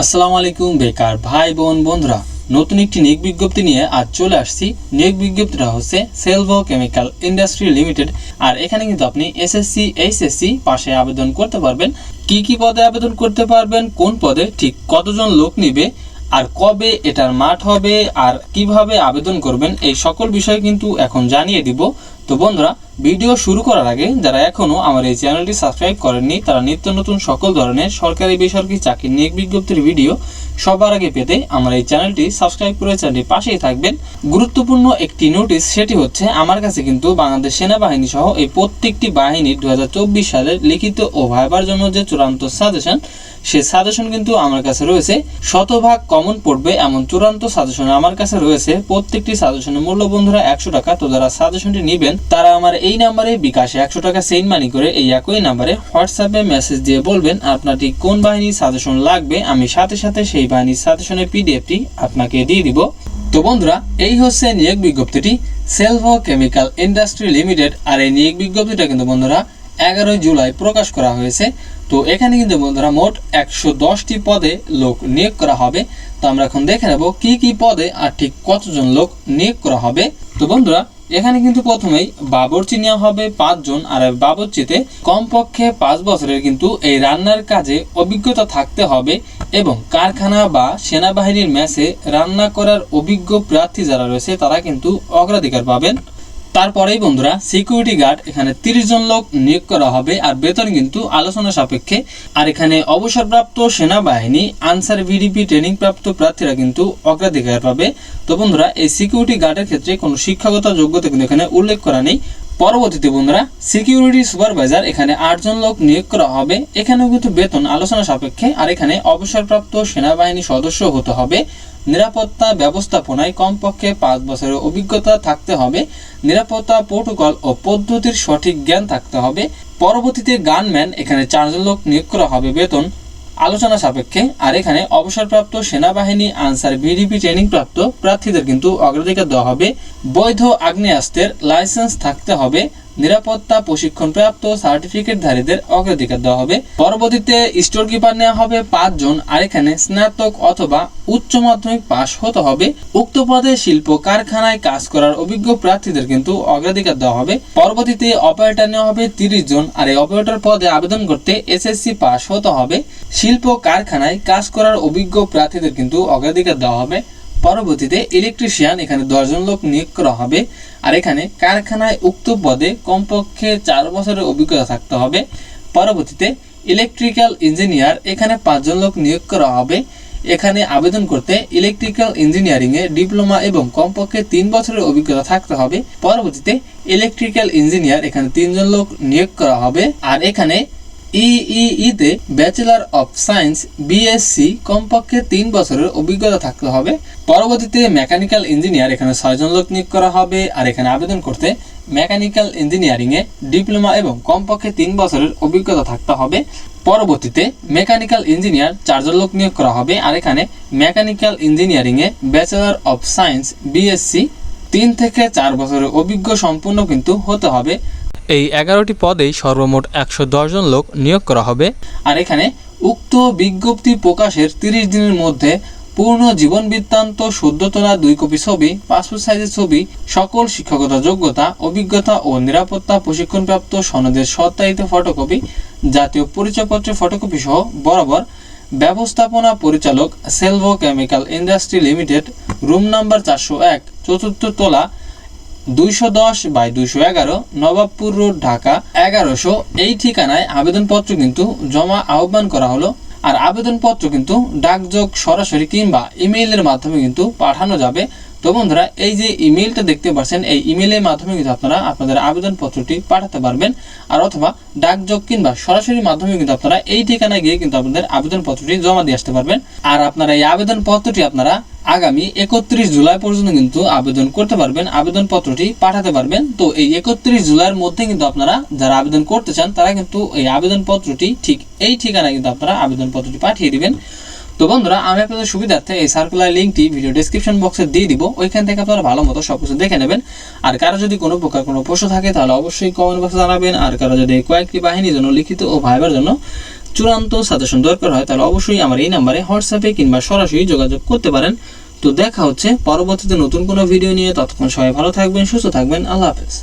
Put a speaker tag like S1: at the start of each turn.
S1: আসসালামু আলাইকুম, বেকার ভাই বোন, বন্ধুরা। নতুন একটি নেক বিজ্ঞপ্তি নিয়ে আজ চলে আসছি। নেক বিজ্ঞপ্তিটা হচ্ছে সেলভো কেমিক্যাল ইন্ডাস্ট্রি লিমিটেড আর এখানে কিন্তু আপনি এসএসসি এইচএসসি পাশে আবেদন করতে পারবেন। কি কি পদে আবেদন করতে পারবেন, কোন পদে, ঠিক কতজন লোক নিবে আর কবে এটার মাঠ হবে আর কীভাবে আবেদন করবেন, এই সকল বিষয় কিন্তু এখন জানিয়ে দিব। তো বন্ধুরা, ভিডিও শুরু করার আগে যারা এখনও আমার এই চ্যানেলটি সাবস্ক্রাইব করেননি, তারা নিত্য নতুন সকল ধরনের সরকারি বেসরকারি চাকরির নিয়োগ বিজ্ঞপ্তির ভিডিও সবার আগে পেতে আমার এই চ্যানেলটি সাবস্ক্রাইব করে চ্যানেলটি পাশেই থাকবেন। গুরুত্বপূর্ণ একটি নোটিশ, সেটি হচ্ছে আমার কাছে কিন্তু বাংলাদেশ সেনাবাহিনী সহ এই প্রত্যেকটি বাহিনীর দুই হাজার চব্বিশ সালের লিখিত ও ভাইবার জন্য যে চূড়ান্ত সাজেশন সে সাজেশন কিন্তু আমার কাছে রয়েছে। শতভাগ কমন পড়বে এমন চূড়ান্ত সাজেশন আমার কাছে রয়েছে। প্রত্যেকটি সাজেশনের মূল্য বন্ধুরা একশো টাকা, তো যারা সাজেশনটি নেবেন, তারা আমার এই নাম্বারে বিকাশে একশো টাকা সেন্ড মানি করে এই একই নাম্বারে হোয়াটসঅ্যাপে মেসেজ দিয়ে বলবেন আপনারটি কোন বাহিনীর সাজেশন লাগবে? আমি সাথে সাথে সেই বাহিনীর সাজেশনের পিডিএফটি আপনাকে দিয়ে দিব। তো বন্ধুরা, এই হচ্ছে নিয়োগ বিজ্ঞপ্তিটি। সেলভো কেমিক্যাল ইন্ডাস্ট্রি লিমিটেড আর এই নিয়োগ বিজ্ঞপ্তিটা কিন্তু বন্ধুরা এগারোই জুলাই প্রকাশ করা হয়েছে। তো এখানে কিন্তু বন্ধুরা মোট একশো দশটি পদে লোক নিয়োগ করা হবে। তো আমরা এখন দেখে নেব কি কি পদে আর ঠিক কতজন লোক নিয়োগ করা হবে। তো বন্ধুরা, এখানে কিন্তু প্রথমেই বাবরচি নেওয়া হবে পাঁচজন আর বাবরচিতে কমপক্ষে পাঁচ বছরের কিন্তু এই রান্নার কাজে অভিজ্ঞতা থাকতে হবে এবং কারখানা বা সেনাবাহিনীর ম্যাচে রান্না করার অভিজ্ঞ প্রার্থী যারা রয়েছে তারা কিন্তু অগ্রাধিকার পাবেন। তারপরেই বন্ধুরা সিকিউরিটি গার্ড এখানে তিরিশ জন লোক নিয়োগ করা হবে আর বেতন কিন্তু আলোচনা সাপেক্ষে। আর এখানে অবসরপ্রাপ্ত সেনাবাহিনী, আনসার ভিডিপি ট্রেনিং প্রাপ্ত প্রার্থীরা কিন্তু অগ্রাধিকার পাবে। তো বন্ধুরা, এই সিকিউরিটি গার্ডের ক্ষেত্রে কোনো শিক্ষাগত যোগ্যতা কিন্তু এখানে উল্লেখ করা নেই। পরবর্তীতে বন্ধুরা সিকিউরিটি সুপারভাইজার এখানে আটজন লোক নিয়োগ করা হবে। এখানেও কিন্তু বেতন আলোচনা সাপেক্ষে, আর এখানে অবসরপ্রাপ্ত সেনাবাহিনী সদস্য হতে হবে। নিরাপত্তা ব্যবস্থাপনায় কমপক্ষে পাঁচ বছরের অভিজ্ঞতা থাকতে হবে। নিরাপত্তা প্রোটোকল ও পদ্ধতির সঠিক জ্ঞান থাকতে হবে। পরবর্তীতে গানম্যান, এখানে চারজন লোক নিয়োগ করা হবে বেতন। আলোচনা সাপেক্ষে, আর এখানে অবসরপ্রাপ্ত সেনাবাহিনী আনসার ভিডিপি ট্রেনিং প্রাপ্ত প্রার্থীদের কিন্তু অগ্রাধিকার দেওয়া হবে। বৈধ আগ্নেয়াস্ত্রের লাইসেন্স থাকতে হবে। নিরাপত্তা প্রশিক্ষণ প্রাপ্ত সার্টিফিকেটধারীদের অগ্রাধিকার দেওয়া হবে। পরবর্তীতে স্টোর কিপার নেওয়া হবে। পাঁচজন আর এখানে স্নাতক অথবা উচ্চ মাধ্যমিক পাশ হতে হবে। উক্ত পদে শিল্প কারখানায় কাজ করার অভিজ্ঞ প্রার্থীদের কিন্তু অগ্রাধিকার দেওয়া হবে। পরবর্তীতে অপারেটর নেওয়া হবে তিরিশ জন, আর এই অপারেটর পদে আবেদন করতে এসএসসি পাস হতে হবে। শিল্প কারখানায় কাজ করার অভিজ্ঞ প্রার্থীদের কিন্তু অগ্রাধিকার দেওয়া হবে। পরবর্তীতে ইলেকট্রিশিয়ান এখানে দশজন লোক নিয়োগ করা হবে। আর এখানে কারখানায় উক্ত পদে কমপক্ষে চার বছরের অভিজ্ঞতা থাকতে হবে। পরবর্তীতে ইলেকট্রিক্যাল ইঞ্জিনিয়ার এখানে পাঁচজন লোক নিয়োগ করা হবে। এখানে আবেদন করতে ইলেকট্রিক্যাল ইঞ্জিনিয়ারিং এ ডিপ্লোমা এবং কমপক্ষে তিন বছরের অভিজ্ঞতা থাকতে হবে। পরবর্তীতে ইলেকট্রিক্যাল ইঞ্জিনিয়ার এখানে তিনজন লোক নিয়োগ করা হবে। আর এখানে ইইইতে ব্যাচেলর অফ সায়েন্স বিএসসি কমপক্ষে তিন বছরের অভিজ্ঞতা থাকতে হবে। পরবর্তীতে মেকানিক্যাল ইঞ্জিনিয়ার এখানে ছয়জন লোক নিয়োগ করা হবে আর এখানে আবেদন করতে মেকানিক্যাল ইঞ্জিনিয়ারিংয়ে ডিপ্লোমা এবং কমপক্ষে তিন বছরের অভিজ্ঞতা থাকতে হবে। পরবর্তীতে মেকানিক্যাল ইঞ্জিনিয়ার চারজন লোক নিয়োগ করা হবে আর এখানে মেকানিক্যাল ইঞ্জিনিয়ারিংয়ে ব্যাচেলর অফ সায়েন্স বিএসসি তিন থেকে চার বছরের অভিজ্ঞ সম্পূর্ণ কিন্তু হতে হবে। এই এগারোটি পদেই সর্বমোট একশো জন লোক নিয়োগ করা হবে। আর এখানে উক্ত বিজ্ঞপ্তি প্রকাশের তিরিশ দিনের মধ্যে পূর্ণ জীবন বৃত্তান্ত সদ্য তোলা দুই কপি ছবি, পাসপোর্ট সাইজের ছবি, সকল শিক্ষাগত যোগ্যতা, অভিজ্ঞতা ও নিরাপত্তা প্রশিক্ষণপ্রাপ্ত সনদের সত্যায়িত ফটোকপি, জাতীয় পরিচয়পত্রের ফটোকপি সহ বরাবর ব্যবস্থাপনা পরিচালক Selvo chemical industry limited, room number চারশো এক, চতুর্থ তলা দুইশো দশ বাই দুইশো এগারো, নবাবপুর রোড, ঢাকা, এগারোশো। এই ঠিকানায় আবেদনপত্র কিন্তু জমা আহ্বান করা হলো। আর আবেদনপত্র কিন্তু ডাকযোগ সরাসরি কিংবা ইমেইলের মাধ্যমে কিন্তু পাঠানো যাবে। তো বন্ধুরা, এই যে ইমেইলটা দেখতে পাচ্ছেন, এই ইমেইলের মাধ্যমে কিন্তু আপনারা আপনাদের আবেদনপত্রটি পাঠাতে পারবেন। আর অথবা ডাকযোগ কিংবা সরাসরি মাধ্যমে কিন্তু আপনারা এই ঠিকানায় গিয়ে কিন্তু আপনাদের আবেদনপত্রটি জমা দিয়ে আসতে পারবেন। আর আপনারা এই আবেদনপত্রটি আপনারা আগামী একত্রিশ জুলাই পর্যন্ত কিন্তু আবেদন করতে পারবেন, আবেদনপত্রটি পাঠাতে পারবেন। তো এই একত্রিশ জুলাইয়ের মধ্যে কিন্তু আপনারা যারা আবেদন করতে চান, তারা কিন্তু এই আবেদনপত্রটি ঠিক এই ঠিকানায় কিন্তু আপনারা আবেদনপত্রটি পাঠিয়ে দিবেন। তো বন্ধুরা, আমি আপনাদের সুবিধার্থে এই সার্কুলার লিঙ্কটি ভিডিও ডেসক্রিপশন বক্সে দিয়ে দিব। ওইখান থেকে আপনারা ভালো মতো সব কিছু দেখে নেবেন। আর কারও যদি কোনো প্রকার কোনো প্রশ্ন থাকে, তাহলে অবশ্যই কমেন্ট বক্সে জানাবেন। আর কারও যদি কয়েকটি বাহিনীর জন্য, লিখিত ও ভাইবার জন্য চূড়ান্ত সাজেশন দরকার হয়, তাহলে অবশ্যই আমার এই নাম্বারে হোয়াটসঅ্যাপে কিংবা সরাসরি যোগাযোগ করতে পারেন। তো দেখা হচ্ছে পরবর্তীতে নতুন কোনো ভিডিও নিয়ে, ততক্ষণ সবাই ভালো থাকবেন, সুস্থ থাকবেন, আল্লাহ হাফেজ।